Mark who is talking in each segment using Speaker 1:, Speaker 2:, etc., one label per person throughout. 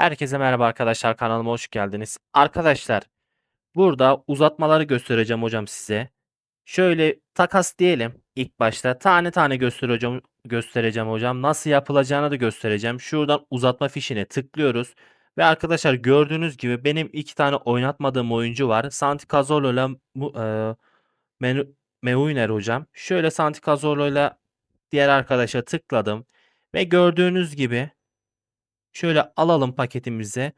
Speaker 1: Herkese merhaba arkadaşlar kanalıma hoş geldiniz. Arkadaşlar burada uzatmaları göstereceğim hocam size. Şöyle takas diyelim ilk başta tane tane göstereceğim, göstereceğim hocam. Nasıl yapılacağını da göstereceğim. Şuradan uzatma fişine tıklıyoruz. Ve arkadaşlar gördüğünüz gibi benim iki tane oynatmadığım oyuncu var. Santi Cazorla ile e, Meuner hocam. Şöyle Santi Cazorla ile diğer arkadaşa tıkladım. Ve gördüğünüz gibi Şöyle alalım paketimize.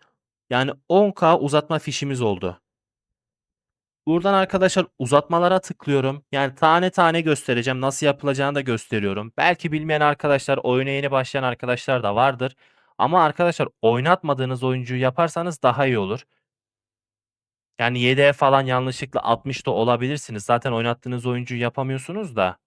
Speaker 1: Yani 10K uzatma fişimiz oldu. Buradan arkadaşlar uzatmalara tıklıyorum. Yani tane tane göstereceğim. Nasıl yapılacağını da gösteriyorum. Belki bilmeyen arkadaşlar, oyuna yeni başlayan arkadaşlar da vardır. Ama arkadaşlar oynatmadığınız oyuncuyu yaparsanız daha iyi olur. Yani yedeğe falan yanlışlıkla 60 da olabilirsiniz. Zaten oynattığınız oyuncuyu yapamıyorsunuz da.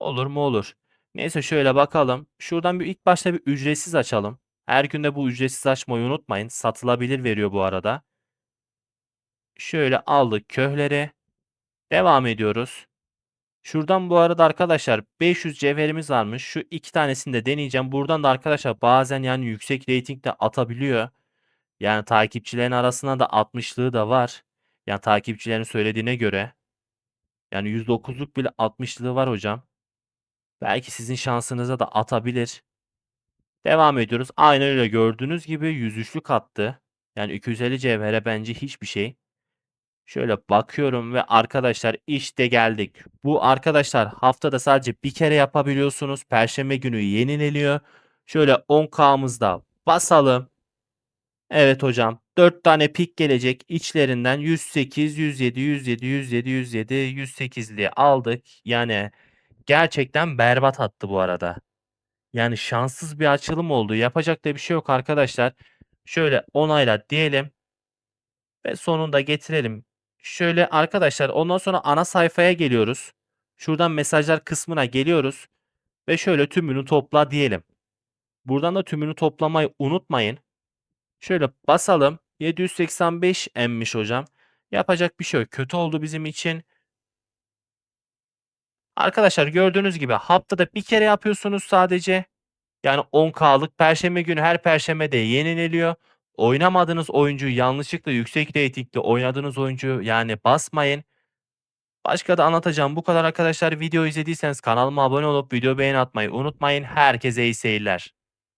Speaker 1: Olur mu olur. Neyse şöyle bakalım. Şuradan bir ilk başta bir ücretsiz açalım. Her günde bu ücretsiz açmayı unutmayın. Satılabilir veriyor bu arada. Şöyle aldık köhleri. Devam ediyoruz. Şuradan bu arada arkadaşlar 500 cevherimiz varmış. Şu iki tanesini de deneyeceğim. Buradan da arkadaşlar bazen yani yüksek rating de atabiliyor. Yani takipçilerin arasında da 60'lığı da var. Yani takipçilerin söylediğine göre. Yani %9'luk bile 60'lığı var hocam. Belki sizin şansınıza da atabilir. Devam ediyoruz. Aynen öyle gördüğünüz gibi 103'lük attı. Yani 250 cevhere bence hiçbir şey. Şöyle bakıyorum ve arkadaşlar işte geldik. Bu arkadaşlar haftada sadece bir kere yapabiliyorsunuz. Perşembe günü yenileniyor. Şöyle 10K'mızda basalım. Evet hocam. 4 tane pik gelecek. İçlerinden 108, 107, 107, 107, 107, 108'li aldık. Yani gerçekten berbat attı bu arada. Yani şanssız bir açılım oldu. Yapacak da bir şey yok arkadaşlar. Şöyle onayla diyelim ve sonunda getirelim. Şöyle arkadaşlar ondan sonra ana sayfaya geliyoruz. Şuradan mesajlar kısmına geliyoruz ve şöyle tümünü topla diyelim. Buradan da tümünü toplamayı unutmayın. Şöyle basalım. 785 emmiş hocam. Yapacak bir şey yok. Kötü oldu bizim için. Arkadaşlar gördüğünüz gibi haftada bir kere yapıyorsunuz sadece. Yani 10K'lık perşembe günü her perşembe de yenileniyor. Oynamadığınız oyuncuyu yanlışlıkla yüksek reytingli oynadığınız oyuncu yani basmayın. Başka da anlatacağım bu kadar arkadaşlar. Video izlediyseniz kanalıma abone olup video beğeni atmayı unutmayın. Herkese iyi seyirler.